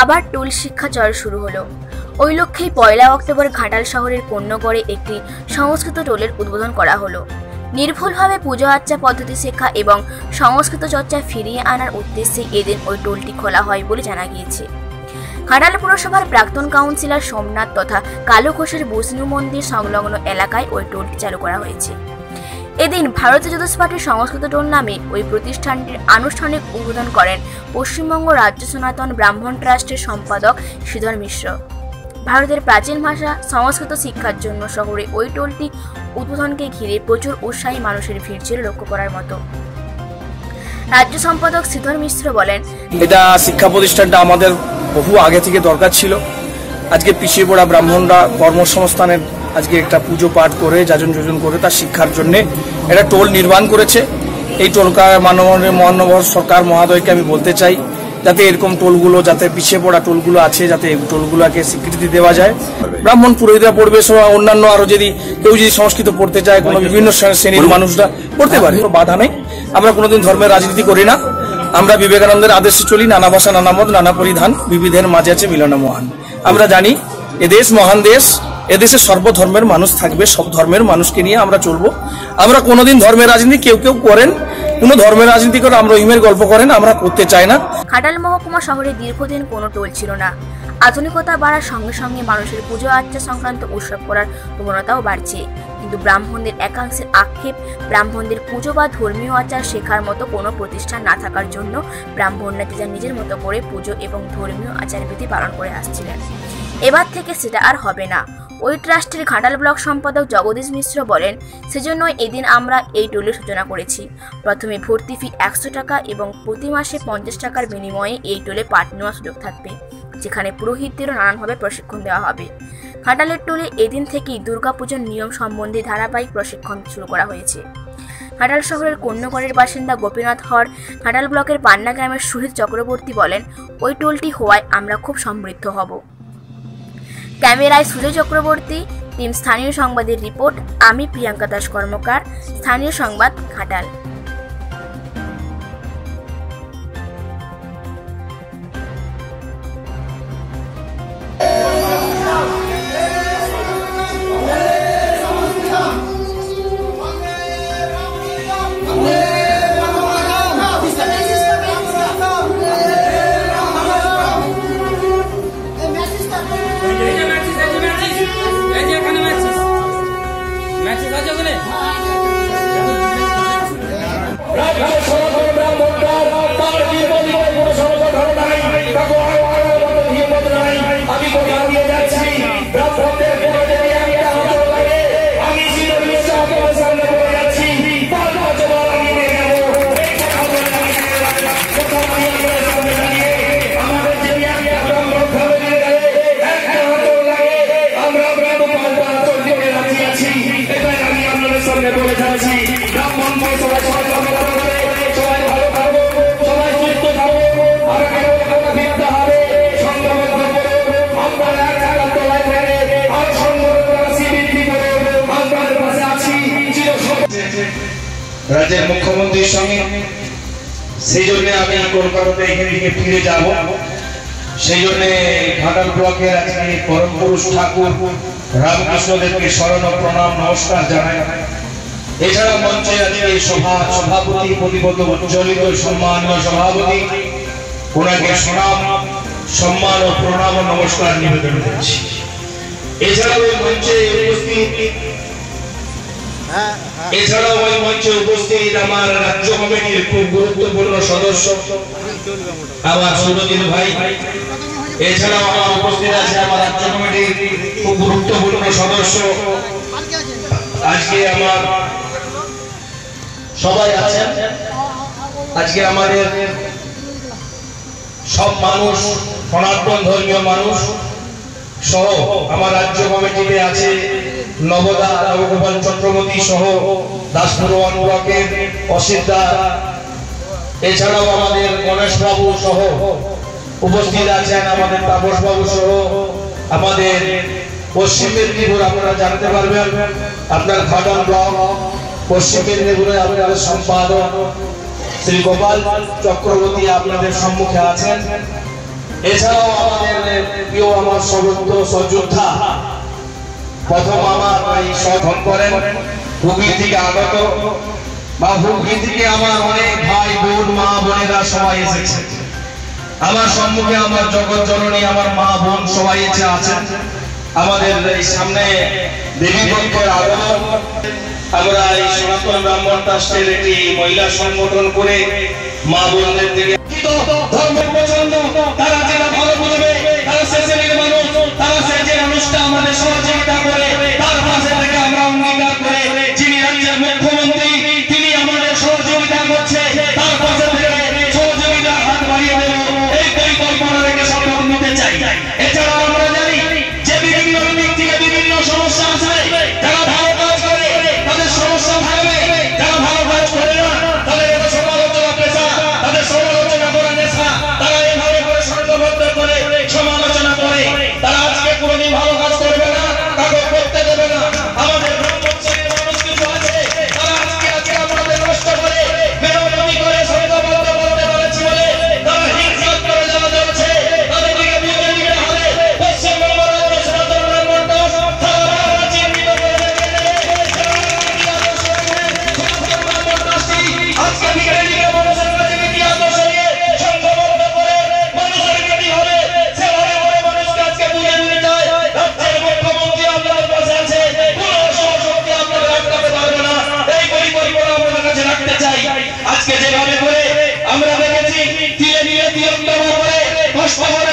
আবার টোল শিক্ষা চল শুরু হলো। ওই লক্ষ্যেই পয়লা অক্টোবর ঘাটাল শহরের কন্যগড়ে একটি সংস্কৃত টোলের উদ্বোধন করা হলো। নির্ভুলভাবে পুজো আর্চা পদ্ধতি শেখা এবং সংস্কৃত চর্চা ফিরিয়ে আনার উদ্দেশ্যে এদিন ওই টোলটি খোলা হয় বলে জানা গিয়েছে। ঘাটাল পুরসভার প্রাক্তন কাউন্সিলর সোমনাথ তথা কালো ঘোষের বৈষ্ণু মন্দির সংলগ্ন এলাকায় ওই টোলটি চালু করা হয়েছে। এদিন ভারতীয় জ্যোতিষ পার্টির সংস্কৃত টোল নামে ওই প্রতিষ্ঠানটির আনুষ্ঠানিক উদ্বোধন করেন পশ্চিমবঙ্গ রাজ্য সনাতন ব্রাহ্মণ ট্রাস্টের সম্পাদক শ্রীধর মিশ্র। ভারতের প্রাচীন ভাষা, সংস্কৃত শিক্ষার জন্য শহরে ওই টোলটি উদ্বোধনকে ঘিরে প্রচুর উৎসাহী মানুষের ভিড় ছিল লক্ষ্য করার মতো। রাজ্য সম্পাদক শ্রীধর মিশ্র বলেন, এটা শিক্ষা প্রতিষ্ঠানটা আমাদের বহু আগে থেকে দরকার ছিল। আজকে পিছিয়ে পড়া ব্রাহ্মণরা কর্মসংস্থানের আজকে একটা পুজো পাঠ করে, যাজন যোজন করে তার শিক্ষার জন্যে একটা টোল নির্মাণ করেছে। এই টোলকা মাননীয় মহানগর সরকার মহাদয়কে আমি বলতে চাই, যাতে এরকম টোলগুলো, যাতে পিছিয়ে পড়া টোলগুলো আছে, যাতে টোলগুলোকে স্বীকৃতি দেওয়া যায়। ব্রাহ্মণ পুরোহিতরা পড়বে অন্যান্য আরও যদি কেউ যদি সংস্কৃত পড়তে চায়, কোনো বিভিন্ন শ্রেণির মানুষরা পড়তে পারে, কোনো বাধা নেই। আমরা কোনোদিন ধর্মের রাজনীতি করি না। আমরা বিবেকানন্দের আদেশে চলি, নানা ভাষা, নানা মত, নানা পরিধান, বিবিধের মাঝে আছে মিলন মহান আমরা জানি এদেশ মহান দেশ এদেশে সর্বধর্মের মানুষ থাকবে, সব ধর্মের মানুষকে নিয়ে আমরা চলবো। আমরা কোনোদিন ধর্মের রাজনীতি কেউ কেউ করেন, কোনো ধর্মের রাজনীতি করে আমরা রহিমের গল্প করেন, আমরা করতে চাই না। খাটাল মহকুমা শহরে দীর্ঘদিন কোনো টোল ছিল না। আধুনিকতা বাড়ার সঙ্গে সঙ্গে মানুষের পুজো আর্চা সংক্রান্ত উৎসব করার প্রবণতাও বাড়ছে। কিন্তু ব্রাহ্মণদের একাংশের আক্ষেপ, ব্রাহ্মণদের পুজো বা ধর্মীয় আচার শেখার মতো কোনো প্রতিষ্ঠান না থাকার জন্য ব্রাহ্মণরা যে নিজের মতো করে পুজো এবং ধর্মীয় আচারবিধি পালন করে আসছিলেন। এবার থেকে সেটা আর হবে না। ওই ট্রাস্টের ঘাটাল ব্লক সম্পাদক জগদীশ মিশ্র বলেন, সেজন্যই এদিন আমরা এই টোলের সূচনা করেছি। প্রথমে ভর্তি ফি একশো টাকা এবং প্রতি মাসে পঞ্চাশ টাকার বিনিময়ে এই টোলে পাঠ নেওয়ার সুযোগ থাকবে, যেখানে পুরোহিতদেরও নানানভাবে প্রশিক্ষণ দেওয়া হবে। ঘাটালের টোলে এদিন থেকেই দুর্গাপুজোর নিয়ম সম্বন্ধে ধারাবাহিক প্রশিক্ষণ শুরু করা হয়েছে। ঘাটাল শহরের কন্যগড়ের বাসিন্দা গোপীনাথ হর, ঘাটাল ব্লকের পান্না গ্রামের সুহিত চক্রবর্তী বলেন, ওই টোলটি হওয়ায় আমরা খুব সমৃদ্ধ হব। ক্যামেরায় সুজয় চক্রবর্তী টিম স্থানীয় সংবাদের রিপোর্ট আমি প্রিয়াঙ্কা দাস কর্মকার স্থানীয় সংবাদ ঘাটাল। রাজ্যের মুখ্যমন্ত্রীর সঙ্গে। সেই জন্য আমি কলকাতাতে এখানে ফিরে যাব। সেই জন্য ঘাটাল ব্লকের আজকে পরম পুরুষ ঠাকুর রামকৃষ্ণদেবকে স্মরণ প্রণাম, নমস্কার জানাই। এছাড়া মঞ্চে আজকে সভা, সভাপতি প্রতিবদ্ধ উজ্জ্বলিত, সম্মানীয় সভাপতি। ওনাকে সুনাম, সম্মান ও প্রণাম ও নমস্কার নিবেদন করছি। এছাড়াও মঞ্চে উপস্থিত এছাড়াও ওই মঞ্চে উপস্থিত আমার রাজ্য কমিটির খুব গুরুত্বপূর্ণ সদস্য, আমার সুরজিৎ ভাই। এছাড়াও আমার উপস্থিত আছে আমার রাজ্য কমিটির খুব গুরুত্বপূর্ণ সদস্য। আজকে আমার সবাই আছেন। আজকে আমাদের সব মানুষ, সনাতন ধর্মীয় মানুষ সহ আমার রাজ্য কমিটিতে আছে নবদা নবগোপাল চক্রবর্তী সহ দাসপুর অনুবাকের অসিদ্ধা এছাড়াও আমাদের গণেশবাবু সহ উপস্থিত আছেন আমাদের তাপসবাবু সহ আমাদের পশ্চিম মেদিনীপুর, আপনারা জানতে পারবেন, আপনার ঘটন ব্লক, পশ্চিম মেদিনীপুরে আপনার সম্পাদক শ্রী গোপাল চক্রবর্তী আপনাদের সম্মুখে আছেন। এছাড়াও আমাদের প্রিয় আমার সমস্ত সযোদ্ধা প্রথম আমার ওই করেন। হুগলি থেকে আগত। বা হুগলি থেকে আমার অনেক ভাই, বোন, মা, বোনেরা সবাই এসেছে। আমার সম্মুখে আমার জগৎ জননী, আমার মা, বোন সবাই এসে আছেন। আমাদের এই সামনে দেবী পক্ষের আগমন আমরা এই সনাতন ব্রাহ্মণ ট্রাস্টের একটি মহিলা সংগঠন করে মা বোনদের দিকে আজকে যেভাবে করে আমরা দেখেছি ধীরে ধীরে তিরঙ্গা করে কষ্ট করে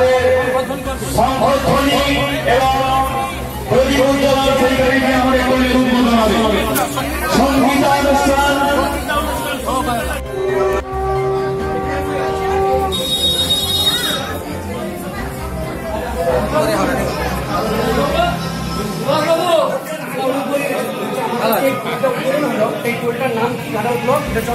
আমাদের সংগঠনী এবং প্রতিবন্ধী পরিবারকে আমরা করে উদ্বোধন হবে সংগীতানুষ্ঠান এই টোলটার নাম কি কাটা উঠল এটা